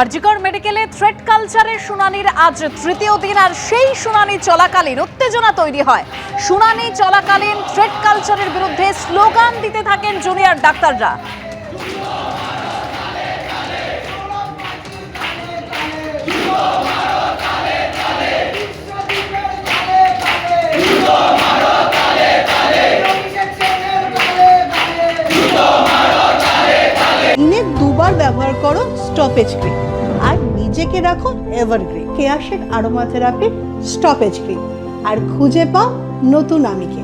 আরজিকর মেডিকেলে থ্রেট কালচারের শুনানির আজ তৃতীয় দিন আর সেই শুনানি চলাকালীন উত্তেজনা তৈরি হয়। শুনানি চলাকালীন থ্রেট কালচারের বিরুদ্ধে স্লোগান দিতে থাকেন জুনিয়র ডাক্তাররা। দুবার ব্যবহার করো স্টপেজ ক্রিম আর নিজেকে রাখো এভারগ্রিন কেয়াশেক আরোমা থেরাপি স্টপেজ ক্রিম আর খুঁজে পাও নতুন আমিকে।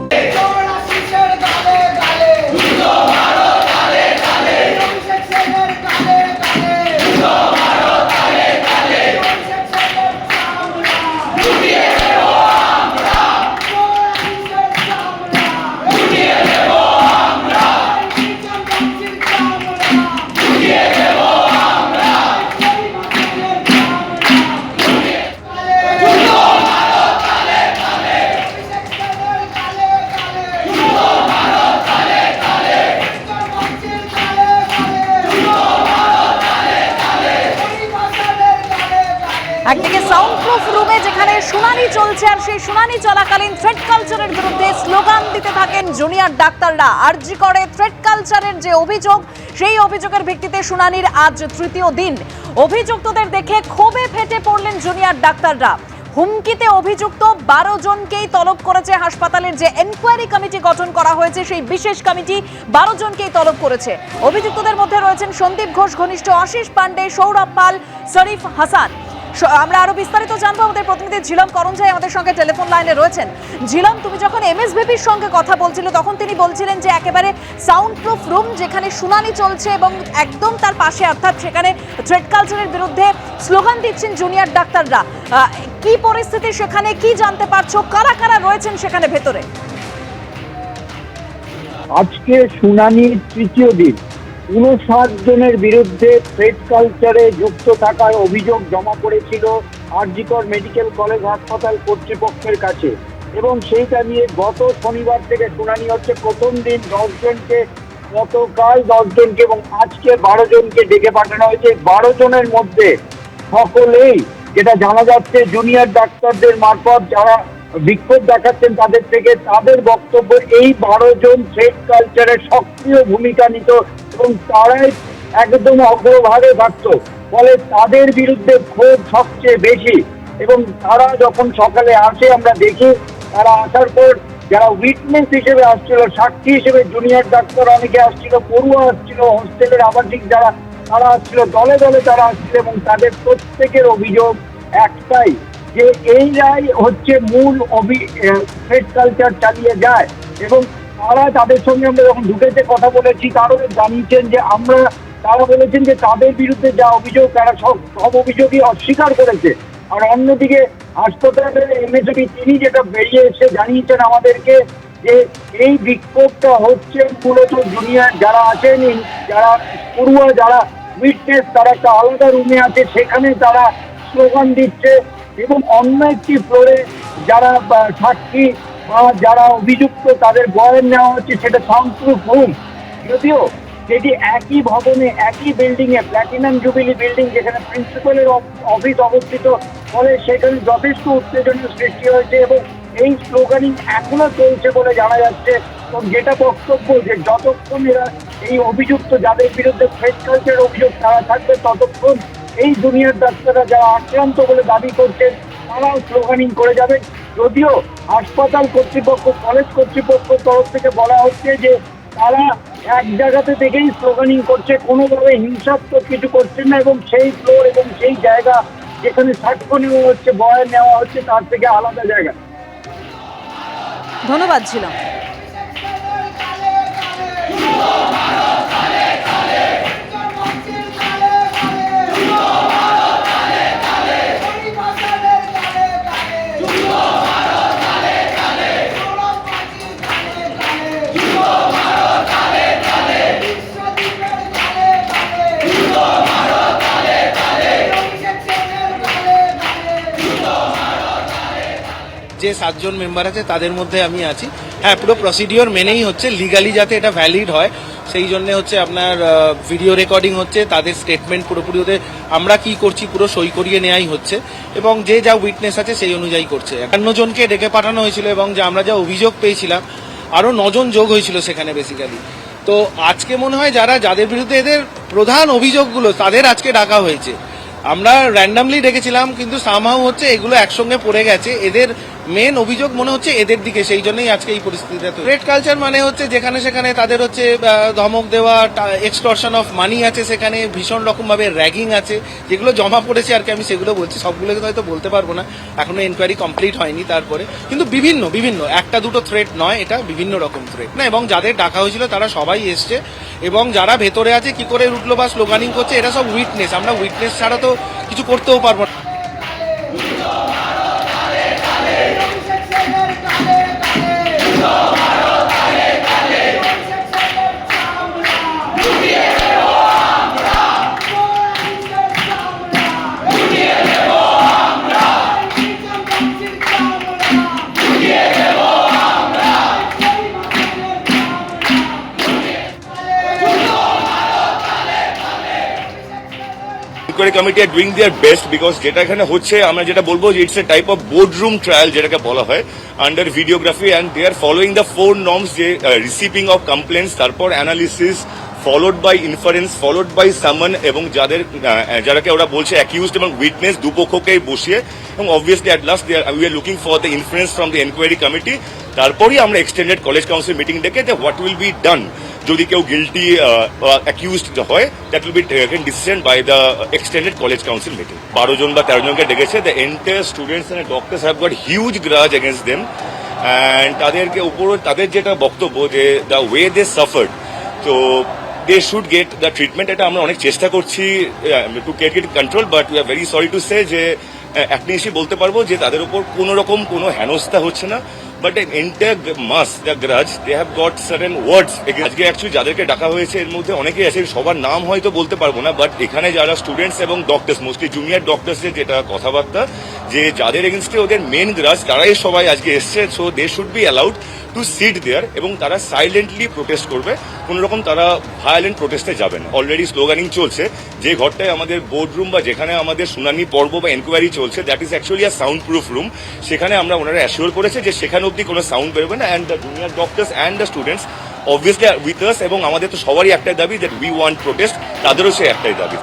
একদিকে সাউন্ড প্রুফ রুমে যেখানে শুনানি চলছে আর সেই শুনানি চলাকালীন থ্রেড কালচারের বিরুদ্ধে স্লোগান দিতে থাকেন জুনিয়র ডাক্তাররা। আরজি করে থ্রেড কালচারের যে অভিযোগ, সেই অভিযোগের ভিত্তিতে শুনানির আজ তৃতীয় দিন। অভিযুক্তদের দেখে ক্ষোভে ফেটে পড়লেন জুনিয়র ডাক্তাররা। হুমকিতে অভিযুক্ত বারো জনকেই তলব করেছে হাসপাতালের যে এনকোয়ারি কমিটি গঠন করা হয়েছে, সেই বিশেষ কমিটি বারো জনকেই তলব করেছে। অভিযুক্তদের মধ্যে রয়েছেন সন্দীপ ঘোষ, ঘনিষ্ঠ আশিস পান্ডে, সৌরভ পাল, শরীফ হাসান। আমরা আরও বিস্তারিত জানব, আমাদের প্রতিনিধি ঝিলম করঞ্জাই আমাদের সঙ্গে টেলিফোন লাইনে রয়েছেন। ঝিলম, তুমি যখন এমএসভিপির সঙ্গে কথা বলছিলে, তখন তিনি বলছিলেন যে একেবারে সাউন্ড প্রুফ রুম যেখানে শুনানি চলছে এবং একদম তার পাশে, অর্থাৎ সেখানে থ্রেড কালচারের বিরুদ্ধে স্লোগান দিচ্ছেন জুনিয়র ডাক্তাররা। কি পরিস্থিতি সেখানে, কি জানতে পারছ? কারা কারা রয়েছেন সেখানে ভেতরে? আজকে শুনানির তৃতীয় দিন। উনষাট জনের বিরুদ্ধে থ্রেড কালচারে যুক্ত থাকার অভিযোগ জমা পড়েছিল আরজিকর মেডিকেল কলেজ হাসপাতাল কর্তৃপক্ষের কাছে এবং সেইটা নিয়ে গত শনিবার থেকে শুনানি হচ্ছে। প্রথম দিন দশজনকে, গতকাল দশজনকে এবং আজকে বারো জনকে ডেকে পাঠানো হয়েছে। বারো জনের মধ্যে সকলেই, যেটা জানা যাচ্ছে জুনিয়র ডাক্তারদের মারফত যারা বিক্ষোভ দেখাচ্ছেন তাদের থেকে। তাদের বক্তব্য এই বারো জন থ্রেড কালচারের সক্রিয় ভূমিকা নিত এবং তারাই একদম অগ্রভাগে থাকতো। ফলে তাদের বিরুদ্ধে ক্ষোভ সবচেয়ে বেশি এবং তারা যখন সকালে আসে, আমরা দেখি তারা আসার পর যারা উইটনেস হিসেবে আসছিল, সাক্ষী হিসেবে জুনিয়র ডাক্তার অনেকে আসছিল, পড়ুয়া আসছিল হোস্টেলের আবাসিক যারা, তারা আসছিল, দলে দলে তারা আসছিল এবং তাদের প্রত্যেকের অভিযোগ একটাই যে এই রায় হচ্ছে মূল অভি থ্রেড কালচার চালিয়ে যায়। এবং তারা তাদের সঙ্গে আমরা যখন ঢুকেতে কথা বলেছি, তারাও জানিয়েছেন যে আমরা, তারা বলেছেন যে তাদের বিরুদ্ধে যা অভিযোগ, তারা সব সব অভিযোগই অস্বীকার করেছে। আর অন্যদিকে হাসপাতালের এমএসবি তিনি যেটা বেরিয়ে এসে জানিয়েছেন আমাদেরকে, যে এই বিক্ষোভটা হচ্ছে মূলত জুনিয়র যারা আছেন যারা পড়ুয়া, যারা উইটনেস তারা একটা আলাদা রুমে আছে, সেখানে তারা স্লোগান দিচ্ছে এবং অন্য একটি ফ্লোরে যারা সাক্ষী বা যারা অভিযুক্ত তাদের বয়ান নেওয়া হচ্ছে সেটা সাউন্ডপ্রুফ রুম যদিও সেটি একই ভবনে, একই বিল্ডিং এ প্ল্যাটিনাম জুবিলি বিল্ডিং যেখানে প্রিন্সিপালের অফিস অবস্থিত, ফলে সেখানে যথেষ্ট উত্তেজনার সৃষ্টি হয়েছে এবং এই স্লোগানিং এখনও চলছে বলে জানা যাচ্ছে। এবং যেটা বক্তব্য যে যতক্ষণ এরা এই অভিযুক্ত, যাদের বিরুদ্ধে ফ্রেড কালচার অভিযোগ তারা থাকবে, ততক্ষণ এই জুনিয়র ডাক্তাররা যারা আক্রান্ত বলে দাবি করছেন, তারাও স্লোগানিং করে যাবে যদিও হাসপাতাল কর্তৃপক্ষ কলেজ কর্তৃপক্ষ তরফ থেকে বলা হচ্ছে যে, তারা এক জায়গাতে থেকেই স্লোগানিং করছে, কোনোভাবে হিংসাত্মক কিছু করছেন না এবং সেই ফ্লোর এবং সেই জায়গা যেখানে সাক্ষ্য নেওয়া হচ্ছে, বয়ান নেওয়া হচ্ছে, তার থেকে আলাদা জায়গা। ধন্যবাদ ঝিলম। সাতজন মেম্বার আছে, তাদের মধ্যে আমি আছি। হ্যাঁ পুরো প্রসিডিওর মেনেই হচ্ছে লিগালি যাতে এটা ভ্যালিড হয়, সেই জন্য হচ্ছে আপনার ভিডিও রেকর্ডিং হচ্ছে, তাদের স্টেটমেন্ট পুরোপুরি ওদের, আমরা কি করছি পুরো সই করিয়ে নেওয়াই হচ্ছে, এবং যে যা উইটনেস আছে সেই অনুযায়ী করছে। একান্ন জনকে ডেকে পাঠানো হয়েছিল এবং যে আমরা যা অভিযোগ পেয়েছিলাম আরও নজন যোগ হয়েছিল সেখানে বেসিক্যালি তো আজকে মনে হয় যারা, যাদের বিরুদ্ধে এদের প্রধান অভিযোগগুলো, তাদের আজকে ডাকা হয়েছে। আমরা র্যান্ডামলি ডেকেছিলাম, কিন্তু সামহাও হচ্ছে এগুলো একসঙ্গে পড়ে গেছে, এদের মেন অভিযোগ মনে হচ্ছে এদের দিকে, সেই জন্যই আজকে এই পরিস্থিতিটা রেড কালচার মানে হচ্ছে যেখানে সেখানে তাদের হচ্ছে ধমক দেওয়া এক্সটর্শন অফ মানি আছে সেখানে, ভীষণ রকম ভাবে র্যাগিং আছে, যেগুলো জমা পড়েছে আর কি, আমি সেগুলো বলছি, সবগুলোকে হয়তো বলতে পারব না। এখনও এনকোয়ারি কমপ্লিট হয়নি তারপরে। কিন্তু বিভিন্ন বিভিন্ন, একটা দুটো থ্রেট নয়, এটা বিভিন্ন রকম থ্রেট না, এবং যাদের ডাকা হয়েছিল তারা সবাই এসছে, এবং যারা ভেতরে আছে, কি করে উঠল বা স্লোগানিং করছে, এরা সব উইটনেস আমরা উইটনেস ছাড়া তো কিছু করতেও পারব না। Inquiry committee are doing their best because যেটা এখানে হচ্ছে, আমরা যেটা বলব যে it's a type of boardroom trial যেটাকে বলা হয় under videography and they are following the four norms যে রিসিভিং অফ কমপ্লেন্স তারপর analysis followed by inference followed by summon এবং যাদের যারাকে ওরা বলছে অ্যাকিউজড এবং উইটনেস দুপক্ষকে বসিয়ে এবং obviously at last we are looking for the influence from the enquiry committee তারপরেই আমরা এক্সটেন্ডেড কলেজ কাউন্সিল মিটিং ডেকে যে হোয়াট উইল বি ডান যদি কেউ গিলটি অ্যাকিউজড হয় that will be taken decision by the extended college council meeting বারো জন বা তেরো জনকে ডেকেছে the entire students and doctors have got huge grudge against them and তাদেরকে উপর তাদের যেটা বক্তব্য যে দ্য ওয়ে দে সাফার্ড তো they should get the treatment এটা আমরা অনেক চেষ্টা করছি to get get control but we are very sorry to say যে একটা বলতে পারব যে তাদের উপর কোনো রকম কোনো হেনস্থা হচ্ছে না। But entire mass the grudge they have got certain words আজকে অ্যাকচুয়ালি যাদেরকে ডাকা হয়েছে, এর মধ্যে অনেকেই আছে, সবার নাম হয়তো বলতে পারব না বাট এখানে যারা স্টুডেন্টস এবং ডক্টর্স মোস্টলি জুনিয়র ডক্টর্সের যেটা কথাবার্তা, যে যাদের এগেনস্টে ওদের মেন গ্রাজ তারাই সবাই আজকে এসছে so they should be allowed to sit there এবং তারা সাইলেন্টলি প্রোটেস্ট করবে। কোন রকম তারা ভায়োলেন্ট প্রোটেস্টে যাবেন অলরেডি স্লোগানিং চলছে, যে ঘরটায় আমাদের বোর্ডরুম বা যেখানে আমাদের শুনানি পর্ব বা এনকোয়ারি চলছে that is actually a sound proof room সেখানে আমরা ওনারা অ্যাসিওর করেছে যে সেখানে অব্দি কোনো সাউন্ড বেরোবে না and the junior doctors and the students obviously with us এবং আমাদের তো সবারই একটাই দাবি দ্যাট উই ওয়ান্ট প্রোটেস্ট তাদেরও সে একটাই দাবি।